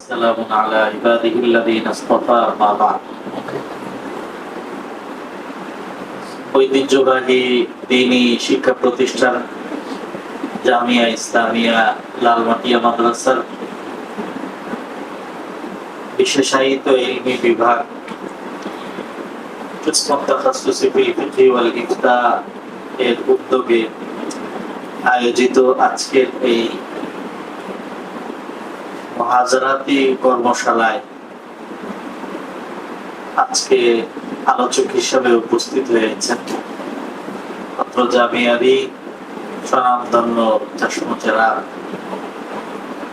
سلام على عباده الذين اصطفى ما بعد ঐতিহ্যবাহী দিনী শিক্ষা প্রতিষ্ঠান জামিয়া ইসলামিয়া লালমাটিয়া মাদ্রাসার বিশেষায়িত ইলমি বিভাগ قسم التخصص في الفقه والإفتاء এর উদ্যোগে আয়োজিত আজকের এই মহাজারাতি কর্মশালায় আজকে আলোচক হিসেবে উপস্থিত হয়েছেন। জামিয়ারি স্বনামধন্য চাষমচেরা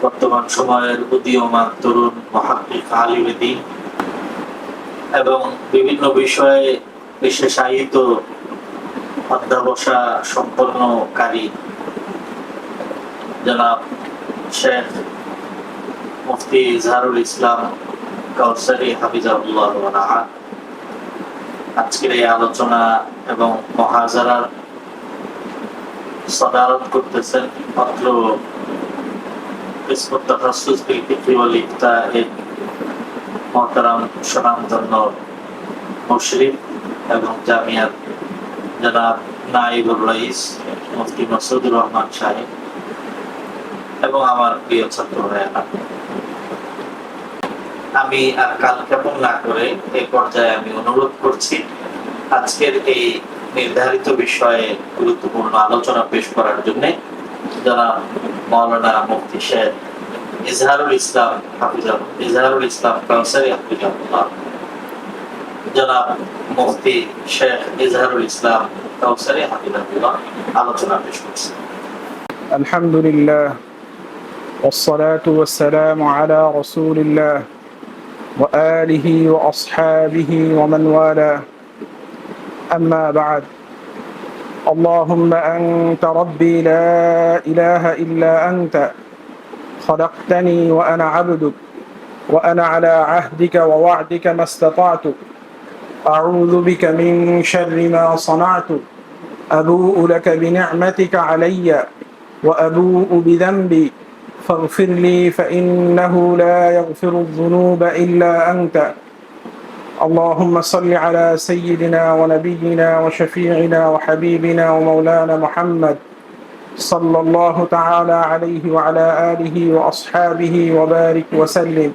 বর্তমান সময়ের উদীয়মান তরুণ মহাত্মিক আলিমেদিন এবং বিভিন্ন বিষয়ে বিশেষায়িত অধ্যাবসা সম্পন্নকারী জনাব শেখ মুফতি ইজহারুল ইসলাম কাউসারি হাফিজাউল্লাহ আজকের এই আলোচনা এবং মহাজারার সদারত করতেছেন সাহেব এবং আমার প্রিয় ছাত্র ভাইয়েরা। আমি আর কাল ক্ষেপণ না করে এই পর্যায়ে আমি অনুরোধ করছি আজকের এই নির্ধারিত বিষয়ে গুরুত্বপূর্ণ আলোচনা পেশ করার জন্য যারা মৌলানা মুফতি শেখ ইজহারুল ইসলাম হাফিজাল ইজহারুল ইসলাম কাউসারি হাফিজাল্লাহ জনাব মুফতি শেখ ইজহারুল ইসলাম কাউসারি হাফিজাল্লাহ আলোচনা পেশ করছি الحمد لله والصلاة والسلام على رسول الله وآله وأصحابه ومن والاه. أما بعد. اللهم أنت ربي لا إله إلا أنت. خلقتني وأنا عبدك. وأنا على عهدك ووعدك ما استطعت. أعوذ بك من شر ما صنعت. أبوء لك بنعمتك عليّ. وأبوء بذنبي. فاغفر لي فإنه لا يغفر الذنوب إلا أنت اللهم صل على سيدنا ونبينا وشفيعنا وحبيبنا ومولانا محمد صلى الله تعالى عليه وعلى آله وأصحابه وبارك وسلم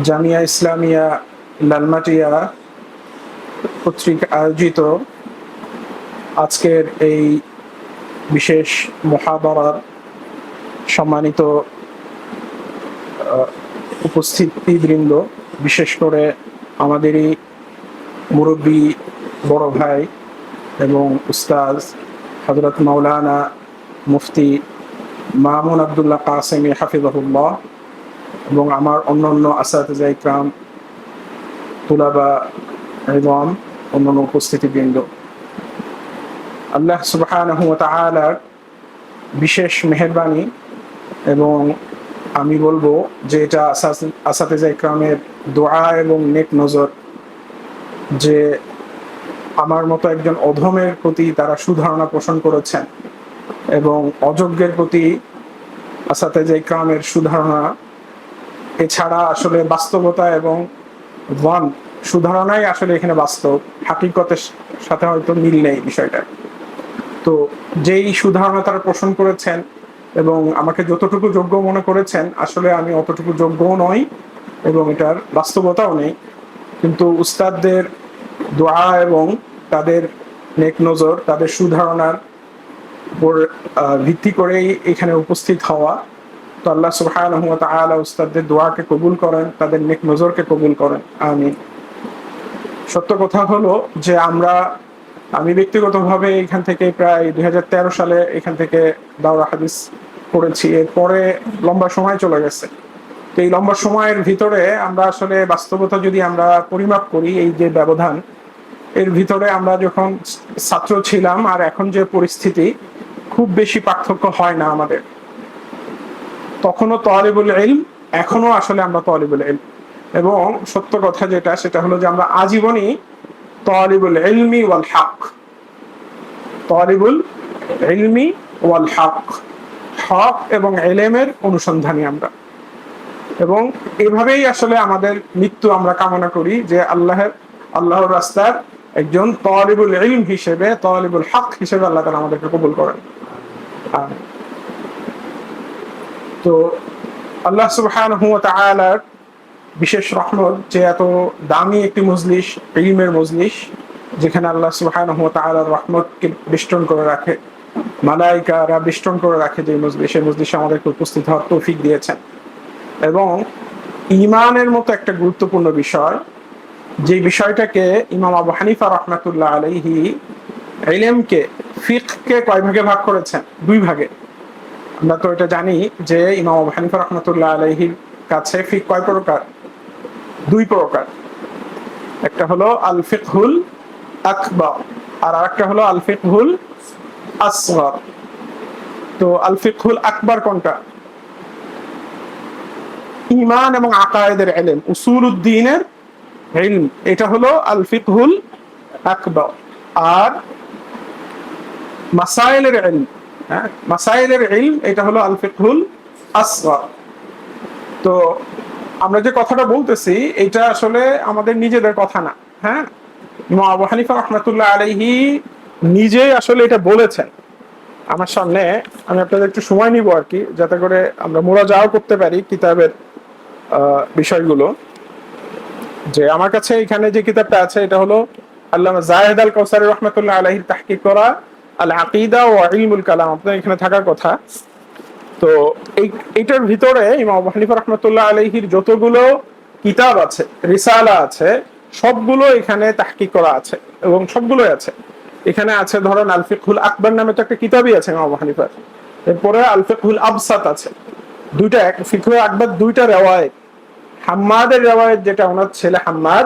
জামিয়া ইসলামিয়া লালমাটিয়া কর্তৃক আয়োজিত আজকের এই বিশেষ মহাবরার সম্মানিত উপস্থিতিবৃন্দ, বিশেষ করে আমাদেরই মুরব্বী বড় ভাই এবং উস্তাজ হজরত মাওলানা মুফতি মামুন আবদুল্লাহ কাসেমি হাফিজাহুল্লাহ এবং আমার অন্য অন্য আসাদ ইকরাম, তুলাবা রিদওয়ান, অন্যান্য উপস্থিতিবৃন্দ। আল্লাহ তাআলার বিশেষ মেহেরবানি এবং আমি বলব যে এটা আসাতেজা ইকরামের দোয়া এবং নেক নজর যে আমার মতো একজন অধমের প্রতি তারা সুধারণা পোষণ করেছেন এবং অযোগ্যের প্রতি আসাতেজা ইকরামের সুধারণা এছাড়া আসলে বাস্তবতা এবং ওয়ান, সুধারণাই আসলে এখানে বাস্তব। হাকিকতের সাথে হয়তো মিল নেই বিষয়টা। তো যেই সুধারণা তারা পোষণ করেছেন এবং আমাকে যতটুকু যোগ্য মনে করেছেন, আসলে আমি অতটুকু যোগ্যও নই এবং এটার বাস্তবতাও নেই। কিন্তু উস্তাদদের দোয়া এবং তাদের নেক নজর, তাদের সুধারণার উপর ভিত্তি করেই এখানে উপস্থিত হওয়া। তো আল্লাহ সুবহানাহু ওয়া তাআলা উস্তাদদের দোয়াকে কবুল করেন, তাদের নেক নজরকে কবুল করেন। আমি সত্য কথা হলো যে আমরা, আমি ব্যক্তিগতভাবে এখান থেকে প্রায় দুই হাজার তেরো সালে এখান থেকে দাওরা হাদিস পড়েছি, এরপরে লম্বা সময় চলে গেছে। তো এই লম্বা সময়ের ভিতরে আমরা আসলে বাস্তবতা যদি আমরা পরিমাপ করি, এই যে ব্যবধান, এর ভিতরে আমরা যখন ছাত্র ছিলাম আর এখন যে পরিস্থিতি, খুব বেশি পার্থক্য হয় না আমাদের। তখনও তলিবুল ইলম এখনও আসলে আমরা তলিবুল ইলম। এবং সত্য কথা যেটা, সেটা হলো যে আমরা আজীবনই তলিবুল ইলমি ওয়াল হক। তলিবুল ইলমি ওয়াল হক। হক এবং এলেমের অনুসন্ধানী আমরা। এবং এভাবেই আসলে আমাদের মৃত্যু আমরা কামনা করি যে আল্লাহের, আল্লাহর রাস্তার একজন তলিবুল ইলম হিসেবে, তলিবুল হক হিসেবে আল্লাহ তালা আমাদেরকে কবুল করেন। তো আল্লাহ সুবহানাহু ওয়া বিশেষ রহমত যে এত দামি একটি মজলিস, ইলমের মজলিস, যেখানে আল্লাহ সুবহানাহু ওয়া তাআলার রহমতকে বেষ্টন করে রাখে। মালাইকারা বেষ্টন করে রাখে যে মজলিস সেই মজলিসে আমাদেরকে উপস্থিত হওয়ার তৌফিক দিয়েছেন। এবং ইমানের মতো একটা গুরুত্বপূর্ণ বিষয়, যে বিষয়টাকে ইমাম আবু হানিফা রহমাতুল্লাহ আলাইহি ইলমকে, ফিককে কয় ভাগে ভাগ করেছেন? দুই ভাগে। আমরা তো এটা জানি যে ইমাম আবু হানিফা রহমতুল্লাহ আলাইহির কাছে ফিক কয় প্রকার? দুই প্রকার। একটা হলো আল ফিকহুল আকবর, আর আরেকটা হলো আল ফিকহুল আসগর। তো আল ফিকহুল আকবর কোনটা? ইমান এবং আকায়েদের এলেম উসুল উদ্দিনের ইলম এটা হলো আল ফিকহুল আকবর। আর মাসাইলের ইলম হ্যাঁ? মাসাইলের ইলম এটা হলো আল ফিকহুল তো আমরা যে কথাটা বলতেছি, এটা আসলে আমাদের নিজেদের কথা না হ্যাঁ? আবু হানিফা রহমাতুল্লাহ নিজেই আসলে এটা বলেছেন। আমার সামনে আমি আপনাদের একটু সময় নিব আর কি, যাতে করে আমরা মোরাজাও করতে পারি কিতাবের বিষয়গুলো। যে আমার কাছে এখানে যে কিতাবটা আছে, এটা হলো আল্লামা জাহেদ আল কৌসারি রহমতুল্লাহ আলাহির তাহকিক করা আল আকিদা ও ইলমুল কালাম। আপনার এখানে থাকার কথা। তো এই, এটার ভিতরে ইমাম আবু হানিফা রহমতুল্লাহ আলাইহির যতগুলো কিতাব আছে, রিসালা আছে, সবগুলো এখানে তাহকিক করা আছে এবং সবগুলোই আছে। এখানে আছে, ধরেন আলফিকুল আকবর নামে তো একটা কিতাবই আছে ইমাম হানিফার এরপরে আলফিকুল আবসাত আছে। দুইটা ফিকুল আকবর দুইটা রেওয়ায়ত। হাম্মাদের রেওয়ায়ত যেটা, ওনার ছেলে হাম্মাদ,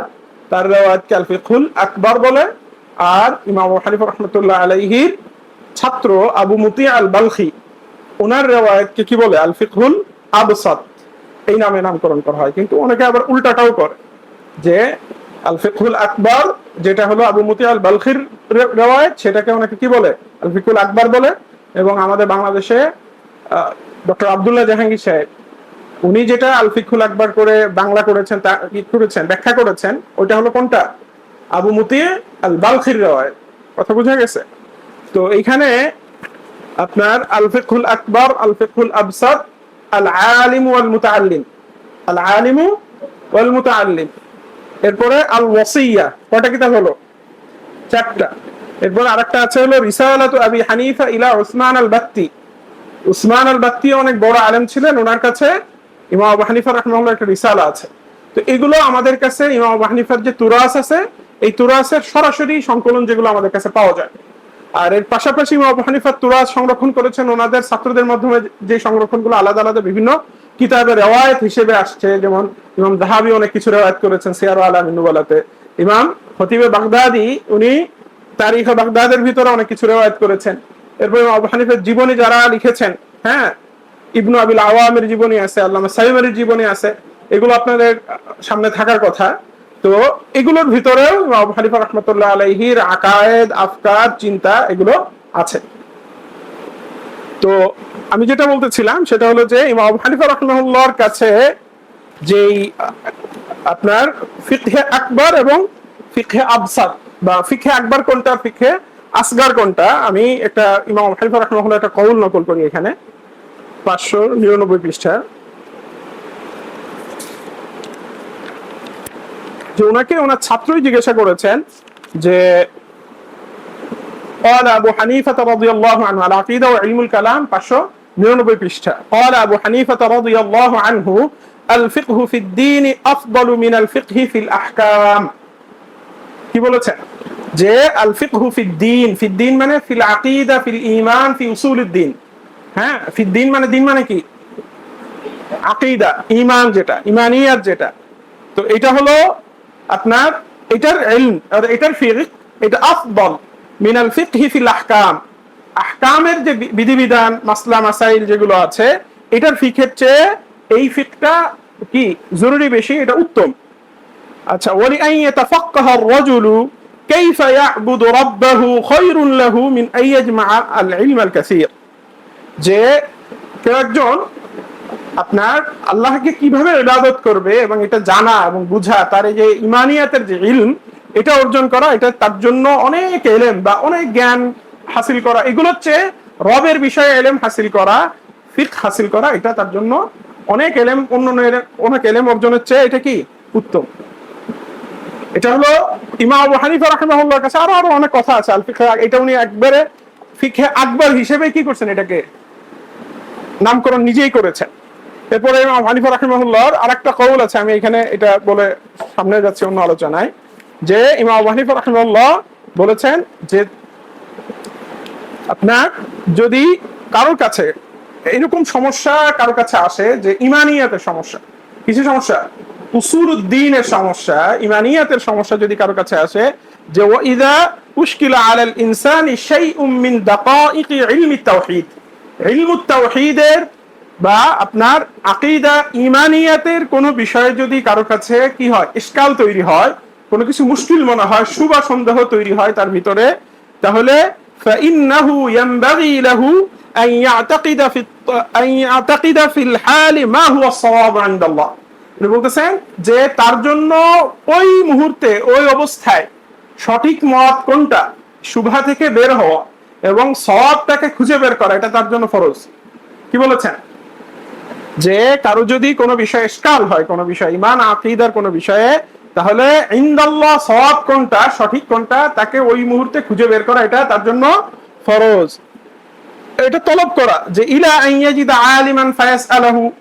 তার রেওয়ায়তকে আলফিকুল আকবর বলে। আর ইমাম হানিফা রহমতুল্লাহ আলাইহির ছাত্র আবু মুতি আল বালখি ওনার রেওয়ায়তকে কি বলে? আল ফিকহুল আবসাত। এই নামে নামকরণ করা হয়। কিন্তু অনেকে আবার উল্টাটাও করে যে আল ফিকহুল আকবর, যেটা হলো আবু মুতি আল বালখির রেওয়ায়ত, সেটাকে অনেকে কি বলে? আল ফিকুল আকবর বলে। এবং আমাদের বাংলাদেশে ডক্টর আব্দুল্লাহ জাহাঙ্গীর সাহেব, উনি যেটা আল ফিকুল আকবর করে বাংলা করেছেন, তা করেছেন, ব্যাখ্যা করেছেন ওটা হলো কোনটা? আবু মুতি আল বালখির রেওয়ায়ত। কথা বোঝা গেছে? তো এইখানে আপনার আল ফিকহুল আকবর আল ফিকহুল আবসাদ আল আলিম ওয়াল মুতাআল্লিম আল আলিম ওয়াল মুতাআল্লিম এরপরে আল ওয়াসিয়া কয়টা কিতাব হলো? চারটা। এরপর আরেকটা আছে হলো রিসালাতু আবি হানিফা ইলা উসমান আল বাত্তি উসমান আল বাত্তি অনেক বড় আলেম ছিলেন, ওনার কাছে ইমাম আবু হানিফা রাহমাহুল্লাহ একটা রিসালা আছে। তো এগুলো আমাদের কাছে ইমাম আবু হানিফার যে তুরাস আছে, এই তুরাসের সরাসরি সংকলন যেগুলো আমাদের কাছে পাওয়া যায়। আর এর পাশাপাশি ইমাম আবু হানিফা তুরাস সংরক্ষণ করেছেন ওনাদের ছাত্রদের মাধ্যমে যে সংরক্ষণগুলো আলাদা আলাদা বিভিন্ন কিতাবের রেওয়ায়ত হিসেবে আসছে, যেমন ইমাম দাহাবি অনেক কিছু রেওয়ায়ত করেছেন সিয়ার আলা মিনুবালাতে ইমাম খতিবে বাগদাদি, উনি তারিখ বাগদাদের ভিতরে অনেক কিছু রেওয়ায়ত করেছেন। এরপর আবু হানিফের জীবনী যারা লিখেছেন হ্যাঁ ইবনু আবিল আওয়ামের জীবনী আছে, আল্লামা সাইমের জীবনী আছে, এগুলো আপনাদের সামনে থাকার কথা। তো এগুলোর ভিতরেও আবু হানিফা রহমতুল্লাহ আলাইহির আকায়েদ আফকার চিন্তা এগুলো আছে। তো আমি যেটা বলতেছিলাম, সেটা হলো যে ইমাম আবু হানিফা রহমাহুল্লাহর কাছে যেই, আপনার ফিকহে আকবর এবং ফিকহে আবসাদ বা ফিকহে আকবর কোনটা, ফিকহে আসগার কোনটা, আমি একটা ইমাম আবু হানিফা রহমাহুল্লাহ একটা কৌল নকল করি এখানে। পাঁচশো নিরানব্বই পৃষ্ঠা যে ওনাকে ওনার ছাত্রই জিজ্ঞাসা করেছেন যে قال أبو حنيفة رضي الله عنه على عقيدة وعلم الكلام পাঁচশো নিরানব্বই পৃষ্ঠা قال أبو حنيفة رضي الله عنه الفقه في الدين أفضل من الفقه في الأحكام কি বলেছেন যে আল ফিকহু ফিদ্দিন ফিদ্দিন মানে ফিল আকিদা ফিল ঈমান ফি উসুলুদ্দিন হ্যাঁ ফিদ্দিন মানে দিন মানে কি আকিদা ঈমান যেটা ঈমানিয়াত যেটা তো এটা হলো আপনার এটার ইলম আর এটার ফিকহ এটা আফদল মিনাল ফিকহিফিল আহকাম। আহকামের যে বিধিবিধান, মাসলা, মাসাইল যেগুলো আছে, এটার ফিকের চেয়ে এই ফিকটা কি জরুরি বেশি? এটা উত্তম। আচ্ছা ওয়ালি আই যে কেউ একজন আপনার আল্লাহকে কীভাবে ইবাদত করবে এবং এটা জানা এবং বুঝা, তার এই যে ইমানিয়াতের যে ইলম এটা অর্জন করা, এটা তার জন্য অনেক এলেম বা অনেক জ্ঞান হাসিল করা। এগুলো হচ্ছে রবের বিষয়ে এলেম হাসিল করা ফিক হাসিল করা, এটা তার জন্য অনেক এলেম অন্য অনেক এলেম অর্জনের চেয়ে এটা কি? উত্তম। এটা হলো ইমা আবু হানিফা রাহিমাহুল্লাহর কাছে আরও আরও অনেক কথা আছে আল ফিকহে এটা উনি একবারে ফিকহে আকবর হিসেবে কি করছেন এটাকে? নামকরণ নিজেই করেছেন। এরপরে ইমাম হানিফা রাহিমাহুল্লাহর আরেকটা কৌল আছে, আমি এখানে এটা বলে সামনে যাচ্ছি অন্য আলোচনায়। যে ইমাম আবু হানিফা রাহিমাহুল্লাহ বলেছেন যে আপনার যদি কারোর কাছে এরকম সমস্যা কারোর কাছে আসে যে ইমানিয়াতের সমস্যা কিছু সমস্যা? উসুল উদ্দিনের সমস্যা, ইমানিয়াতের সমস্যা যদি কাছে আসে যে ও ইদা মিন দাকাইকি ইলমি বা আপনার ইমানিয়াতের কোনো বিষয়ে যদি কারোর কাছে কি হয় ইস্কাল তৈরি হয় কোনো কিছু মুশকিল মনে হয় সুবা সন্দেহ তৈরি হয় তার ভিতরে তাহলে فإنه ينبغي له أن يعتقد في الط- أن يعتقد في الحال ما هو الصواب عند الله উনি বলতেছেন যে তার জন্য ওই মুহূর্তে ওই অবস্থায় সঠিক মত কোনটা শুভা থেকে বের হওয়া এবং সওয়াবটাকে খুঁজে বের করা এটা তার জন্য ফরজ কি বলেছেন যে কারো যদি কোনো বিষয়ে স্কাল হয় কোনো বিষয় ইমান আকিদার কোনো বিষয়ে তাহলে ইন্দাল্লাহ সওয়াব কোনটা, সঠিক কোনটা, তাকে ওই মুহূর্তে খুঁজে বের করা, এটা তার জন্য ফরজ। এটা তলব করা যে ইলা আইয়াজিদা আলিমান ফায়াস আলাহু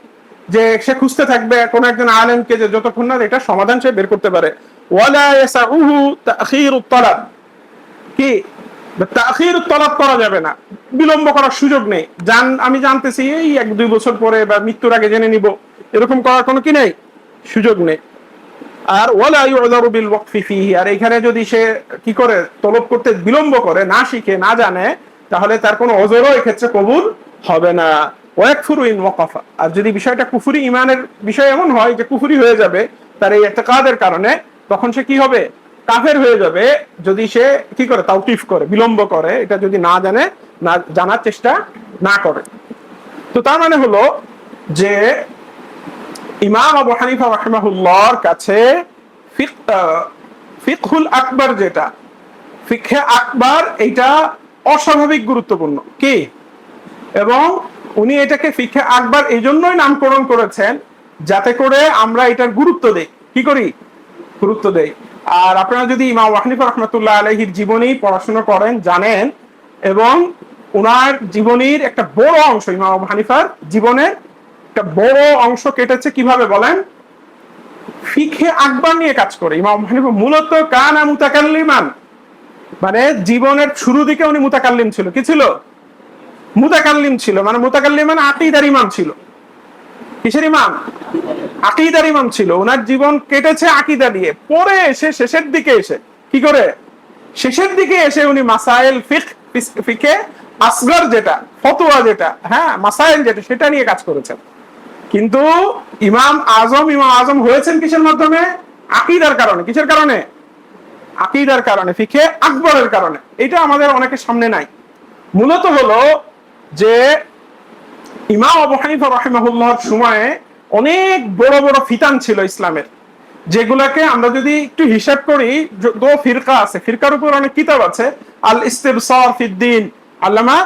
যে সে খুঁজতে থাকবে কোন একজন আলেমকে যে যতক্ষণ না এটা সমাধান সে বের করতে পারে। ওয়ালা ইয়াসাউহু তাখিরুত তালাব। কি? তাখির তলব করা যাবে না। বিলম্ব করার সুযোগ নেই। জান, আমি জানতেছি এই এক দুই বছর পরে বা মৃত্যুর আগে জেনে নিব। এরকম করার কোনো কি নেই? সুযোগ নেই। আর ওয়ালা ইউযারু বিল ওয়াকফি ফিহি। আর এখানে যদি সে কি করে, তলব করতে বিলম্ব করে, না শিখে, না জানে, তাহলে তার কোনো অজরও এক্ষেত্রে কবুল হবে না। ওয়াকফুরু ইন ওয়াকাফা। আর যদি বিষয়টা কুফুরি ইমানের বিষয় এমন হয় যে কুফুরি হয়ে যাবে তার এই একটা কাদের কারণে, তখন সে কি হবে? কাফের হয়ে যাবে। যদি সে কি করে? তাওকিফ করে, বিলম্ব করে, এটা যদি না জানে, না জানার চেষ্টা না করে। তো তার মানে হলো যে ইমাম আবু হানিফা রাহিমাহুল্লাহর কাছে ফিক- ফিকহুল আকবর যেটা, ফিকহে আকবর এটা অস্বাভাবিক গুরুত্বপূর্ণ। কি? এবং উনি এটাকে ফিকহে আকবর এই জন্যই নামকরণ করেছেন যাতে করে আমরা এটার গুরুত্ব দেই। কি করি? গুরুত্ব দেই। আর আপনারা যদি ইমাম ওয়াহনিফা রহমতুল্লাহ আলহির জীবনী পড়াশোনা করেন, জানেন, এবং ওনার জীবনীর একটা বড় অংশ ইমাম হানিফার জীবনের একটা বড় অংশ কেটেছে কীভাবে বলেন? ফিখে আকবর নিয়ে কাজ করে, ইমাম হানিফা মূলত কানা মুতাকাল্লিমান মানে জীবনের শুরু দিকে উনি মুতাকাল্লিম ছিল। কি ছিল? মুতাকাল্লিম ছিল। মানে মুতাকাল্লিম মানে আকিদার ইমাম ছিল। কিসের ইমাম? আকিদার ইমাম ছিল। ওনার জীবন কেটেছে আকিদা দিয়ে। পরে এসে শেষের দিকে এসে, কি করে? শেষের দিকে এসে উনি মাসাইল ফিক, ফিকে আসগর যেটা, ফতোয়া যেটা হ্যাঁ মাসাইল যেটা, সেটা নিয়ে কাজ করেছেন। কিন্তু ইমাম আজম ইমাম আজম হয়েছেন কিসের মাধ্যমে? আকিদার কারণে। কিসের কারণে? আকিদার কারণে ফিখে আকবরের কারণে। এটা আমাদের অনেকের সামনে নাই। মূলত হলো যে ইমাম আবু হানিফা রাহিমাহুল্লাহর সময়ে অনেক বড় বড় ফিতান ছিল ইসলামের, যেগুলাকে আমরা যদি একটু হিসাব করি দো ফিরকা আছে। ফিরকার উপর অনেক কিতাব আছে। আল ইস্তিবসার ফিদ্দিন, আল্লামা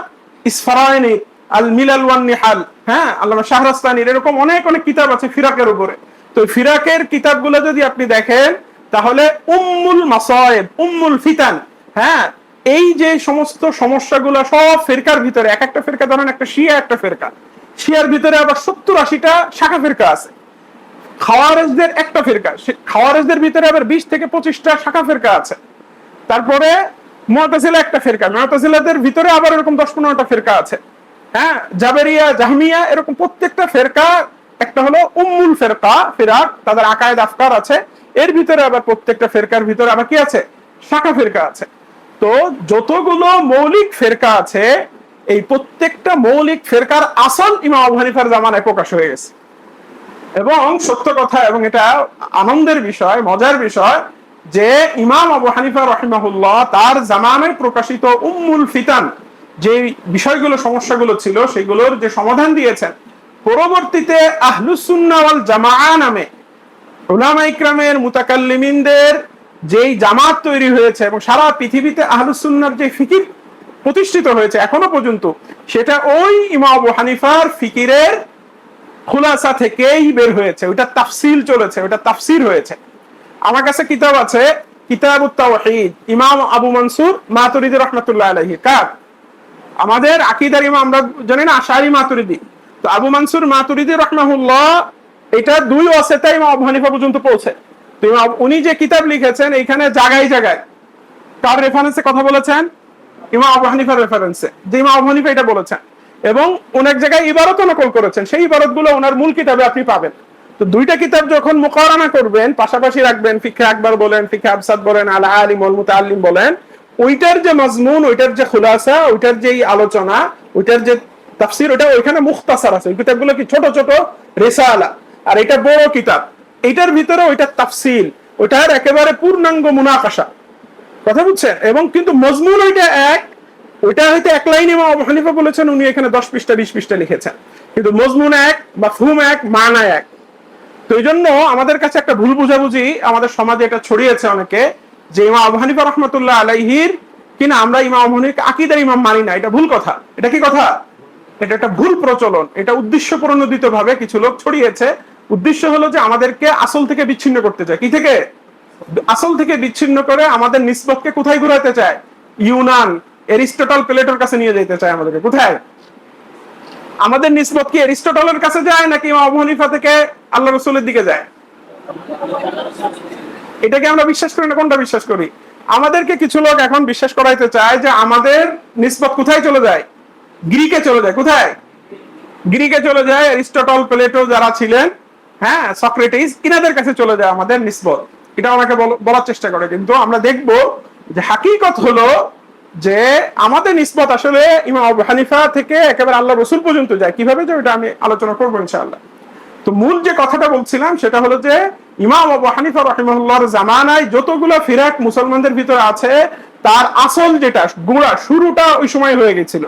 ইসফারায়নি আল মিলাল ওয়ান নিহাল। হ্যাঁ আল্লামা শাহরাস্তানির এরকম অনেক অনেক কিতাব আছে ফিরাকের উপরে। তো ফিরাকের কিতাবগুলো যদি আপনি দেখেন, তাহলে উম্মুল মাসায়েব, উম্মুল ফিতান হ্যাঁ এই যে সমস্ত সমস্যাগুলো সব ফেরকার ভিতরে, এক একটা ফেরকা ধরেন একটা শিয়া, একটা ফেরকা। শিয়ার ভিতরে আবার সত্তর আশিটা শাখা ফেরকা আছে। খাওয়ারেজদের একটা ফেরকা খাওয়ারেজদের ভিতরে আবার বিশ থেকে পঁচিশটা শাখা ফেরকা আছে। তারপরে মুআতাজিলা একটা ফেরকা মুআতাজিলাদের ভিতরে আবার এরকম দশ পনেরোটা ফেরকা আছে। হ্যাঁ জাবেরিয়া, জাহমিয়া, এরকম প্রত্যেকটা ফেরকা, একটা হলো উম্মুল ফেরকা, ফেরাক, তাদের আকায়েদ, আফকার আছে। এর ভিতরে আবার প্রত্যেকটা ফেরকার ভিতরে আবার কি আছে? শাখা ফেরকা আছে। তো যতগুলো মৌলিক ফেরকা আছে, এই প্রত্যেকটা মৌলিক ফেরকার আসল ইমাম আবু জামানায় প্রকাশ হয়ে গেছে। এবং সত্য কথা, এবং এটা আনন্দের বিষয়, মজার বিষয়, যে ইমাম আবু হানিফা রহিমাহুল্লাহ তার জামানায় প্রকাশিত উম্মুল ফিতান যে বিষয়গুলো, সমস্যাগুলো ছিল, সেগুলোর যে সমাধান দিয়েছেন, পরবর্তীতে আহলুসুন্না ওয়াল জামাআ নামে উলামা ইকরামের মুতাকাল্লিমিনদের যেই জামাত তৈরি হয়েছে এবং সারা পৃথিবীতে আহলুসুন্নার যে ফিকির প্রতিষ্ঠিত হয়েছে এখনও পর্যন্ত, সেটা ওই ইমাম হানিফার ফিকিরের খুলাসা থেকেই বের হয়েছে। ওটা তাফসিল চলেছে ওটা তাফসির হয়েছে। আমার কাছে কিতাব আছে কিতাব তাওহীদ, ইমাম আবু মনসুর মাতুরিদি রহমাতুল্লাহ আলাইহি। কার? আমাদের আকিদার ইমাম, আমরা জানি না, আশারি মাতুরিদি। তো আবু মনসুর মাতুরিদি রহমাহুল্লাহ, এটা দুই অসেতা ইমাম আবু হানিফা পর্যন্ত পৌঁছে। তো উনি যে কিতাব লিখেছেন, এইখানে জায়গায় জায়গায় কার রেফারেন্সে কথা বলেছেন, ইমাম আবু হানিফার রেফারেন্সে যে ইমাম আবু হানিফা এটা বলেছেন। এবং অনেক জায়গায় ইবারত নকল করেছেন। সেই ইবারতগুলো ওনার মূল কিতাবে আপনি পাবেন। তো দুইটা কিতাব যখন মোকারানা করবেন, পাশাপাশি রাখবেন ফিখে আকবর বলেন ফিখে আবসাদ বলেন আলা আলিম ওয়াল মুতাআল্লিম বলেন ওইটার যে মজমুন, ওইটার যে খুলাসা, ওইটার যে আলোচনা, ওইটার যে তাফসির ওটা ওইখানে মুখতাসার আছে। ওই কিতাবগুলো কি ছোট ছোট? রেসালা। আর এটা বড় কিতাব। এটার ভিতরে ওইটার তাফসিল। ওইটার একেবারে পূর্ণাঙ্গ মুনাকাশা। কথা বুঝছেন? এবং কিন্তু মজমুন ওইটা এক, ওইটা হয়তো এক লাইনে ইমাম আবু হানিফা বলেছেন, উনি এখানে দশ পৃষ্ঠা, বিশ পৃষ্ঠা লিখেছেন। কিন্তু মজমুন এক বা ফুম এক, মানা এক। তো এই জন্য আমাদের কাছে একটা ভুল বুঝাবুঝি আমাদের সমাজে এটা ছড়িয়েছে অনেকে। যে ইমাম আবু হানিফা রহমতুল্লাহ আলাইহির কিনা আমরা ইমাম আবু হানিফা আকিদার ইমাম মানি না, এটা ভুল কথা। এটা কি কথা? এটা একটা ভুল প্রচলন, এটা উদ্দেশ্য প্রণোদিত ভাবে কিছু লোক ছড়িয়েছে। উদ্দেশ্য হলো যে আমাদেরকে আসল থেকে বিচ্ছিন্ন করতে চায়। কি থেকে? আসল থেকে বিচ্ছিন্ন করে আমাদের নিসবতকে কোথায় ঘুরাতে চায়? ইউনান, এরিস্টটল প্লেটোর কাছে নিয়ে যেতে চায় আমাদেরকে। কোথায়? আমাদের নিসবত কি এরিস্টটলের কাছে যায় নাকি আবু হানিফা থেকে আল্লাহ রসুলের দিকে যায়? এটাকে আমরা বিশ্বাস করি না, কোনটা বিশ্বাস করি? আমাদেরকে কিছু লোক এখন বিশ্বাস করাইতে চায় যে আমাদের নিসবত কোথায় চলে যায়? গ্রিকে চলে যায়, কোথায়? গ্রিকে চলে যায় এরিস্টটল প্লেটো যারা ছিলেন হ্যাঁ সক্রেটিস, ইনাদের কাছে চলে যায় আমাদের নিসবত এটা আমাকে বলার চেষ্টা করে। কিন্তু আমরা দেখব যে হাকিকত হলো যে আমাদের নিসবত আসলে ইমাম হানিফা থেকে একেবারে আল্লাহ রসুল পর্যন্ত যায়। কীভাবে যে ওটা আমি আলোচনা করব ইনশাআল্লাহ। তো মূল যে কথাটা বলছিলাম, সেটা হলো যে ইমাম আবু হানিফা রহিমুল্লাহর জামানায় যতগুলো ফিরাক মুসলমানদের ভিতরে আছে, তার আসল যেটা, গুড়া, শুরুটা ওই সময় হয়ে গেছিল।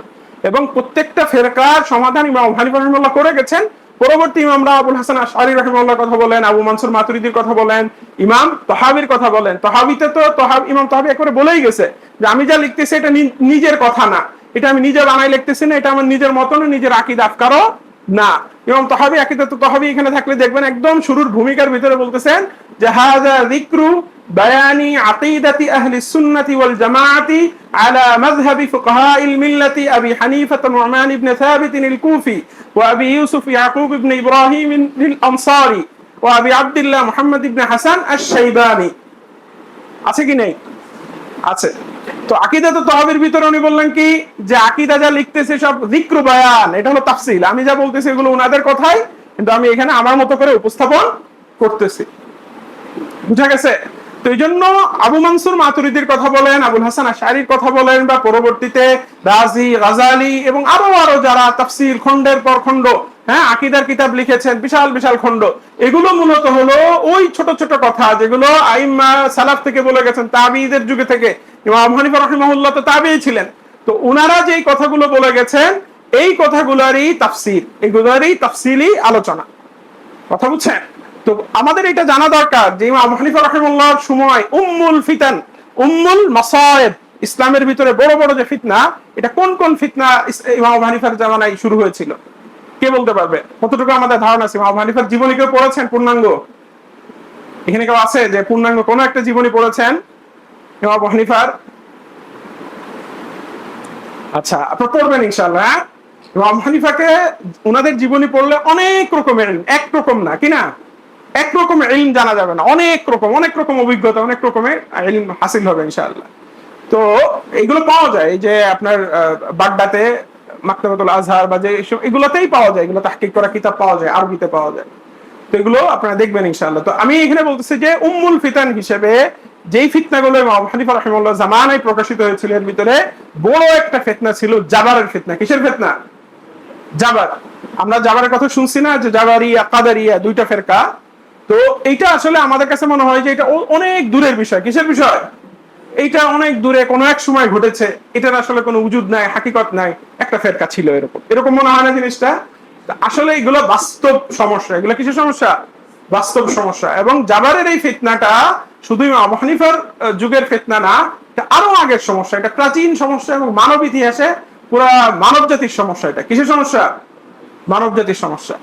এবং প্রত্যেকটা ফেরকার সমাধান ইমাম হানিফা রহিমুল্লাহ করে গেছেন। পরবর্তী ইমামরা আবুল হাসান আশারি রহিমুল্লাহর কথা বলেন, আবু মানসুর মাতুরিদির কথা বলেন, ইমাম তহাবির কথা বলেন। তহাবিতে তো তহাব, ইমাম তহাবি একবারে বলেই গেছে যে আমি যা লিখতেছি এটা নিজের কথা না। এটা আমি নিজে বানাই লিখতেছি না, এটা আমার নিজের মতন নিজের আকিদ আফকারও না এবং তহাবি, আকিদা তহাবি এখানে থাকলে দেখবেন একদম শুরুর ভূমিকার ভিতরে বলতেছেন যে হাজা যিকরু বায়ানি আকিদাতি আহলি সুন্নতি ওয়াল জামাআতি আলা মাযহাবি ফুকাহাইল মিল্লাতি আবি হানিফা নুমান ইবনে সাবিত আল কুফি ওয়া আবি ইউসুফ ইয়াকুব ইবনে ইব্রাহিম আল আনসারি ওয়া আবি আব্দুল্লাহ মুহাম্মদ ইবনে হাসান আশ-শাইবানি। আছে কি নেই? আছে। তো আকিদা তো তহাবির ভিতরে উনি বললেন কি, যে আকিদা যা লিখতেছে সব জিক্র বয়ান, এটা হলো তাফসিল। আমি যা বলতেছি এগুলো ওনাদের কথাই, কিন্তু আমি এখানে আমার মতো করে উপস্থাপন করতেছি। বুঝা গেছে? তো এই জন্য আবু মানসুর মাতুরিদির কথা বলেন, আবুল হাসান আশারির কথা বলেন, বা পরবর্তীতে রাজি, গাজালি, এবং আরও আরও যারা তাফসির খন্ডের পর খন্ড হ্যাঁ আকিদার কিতাব লিখেছেন, বিশাল বিশাল খন্ড এগুলো মূলত হলো ওই ছোট ছোট কথা যেগুলো আইম্মা সালাফ থেকে বলে গেছেন, তাবিদের যুগে থেকে। ইমাম আবু হানিফা রহিমাহুল্লাহ তো তাবিই ছিলেন। তো উনারা যেই কথাগুলো বলে গেছেন, এই তাফসির আলোচনা। কথা বুঝছেন? তো আমাদের এটা জানা দরকার যে ইমাম হানিফা সময় উম্মুল ফিতান, উম্মুল মাসায়েব, ইসলামের ভিতরে বড় বড় যে ফিতনা, এটা কোন কোন ফিতনা ইমাম হানিফার জামানায় শুরু হয়েছিল? কে বলতে পারবে? কতটুকু আমাদের ধারণা আছে? ইমাম হানিফার জীবনী কেউ পড়েছেন? পূর্ণাঙ্গ? এখানে কেউ আছে যে পূর্ণাঙ্গ কোন একটা জীবনী পড়েছেন? ইমাম হানিফার। আচ্ছা পড়বেন ইনশাল্লাহ হ্যাঁ? ইমাম হানিফাকে জীবনী পড়লে অনেক রকমের, এক রকম না, কি না? এক ইলম জানা যাবে না, অনেক রকম অনেক রকম অভিজ্ঞতা, অনেক রকমের ইলম হাসিল হবে ইনশাআল্লাহ। তো এগুলো পাওয়া যায় যে আপনার বাগদাতে মাকতাবাতুল আজহার বা যে এগুলোতেই পাওয়া যায়, এগুলো তাহকিক করা কিতাব পাওয়া যায়, আরবিতে পাওয়া যায়। তো এগুলো আপনারা দেখবেন ইনশাআল্লাহ। তো আমি এখানে বলতেছি যে উম্মুল ফিতান হিসেবে যেই ফিতনাগুলো ইমাম হানিফা রাহিমাহুল্লাহ জামানায় প্রকাশিত হয়েছিল, এর ভিতরে বড় একটা ফিতনা ছিল জাবারের ফিতনা। কিসের ফিতনা? জাবার। আমরা জাবারের কথা শুনছি না যে জাবারিয়া, কাদারিয়া, দুইটা ফেরকা। তো এইটা আসলে আমাদের কাছে মনে হয় যে এটা অনেক দূরের বিষয়। কিসের বিষয়? এইটা অনেক দূরে কোনো এক সময় ঘটেছে। এটার আসলে কোনো উজুদ নাই, হাকিকত নাই। একটা ফেরকা ছিল এরকম। এরকম মনে হয় না জিনিসটা? আসলে এগুলো বাস্তব সমস্যা। এগুলো কিসের সমস্যা? বাস্তব সমস্যা। এবং জাবারের এই ফিতনাটা শুধু হানিফার যুগের ফিতনা না, এটা আরও আগের সমস্যা। এটা প্রাচীন সমস্যা এবং মানব ইতিহাসে পুরা মানব জাতির সমস্যা এটা। কিসের সমস্যা? মানব জাতির সমস্যা।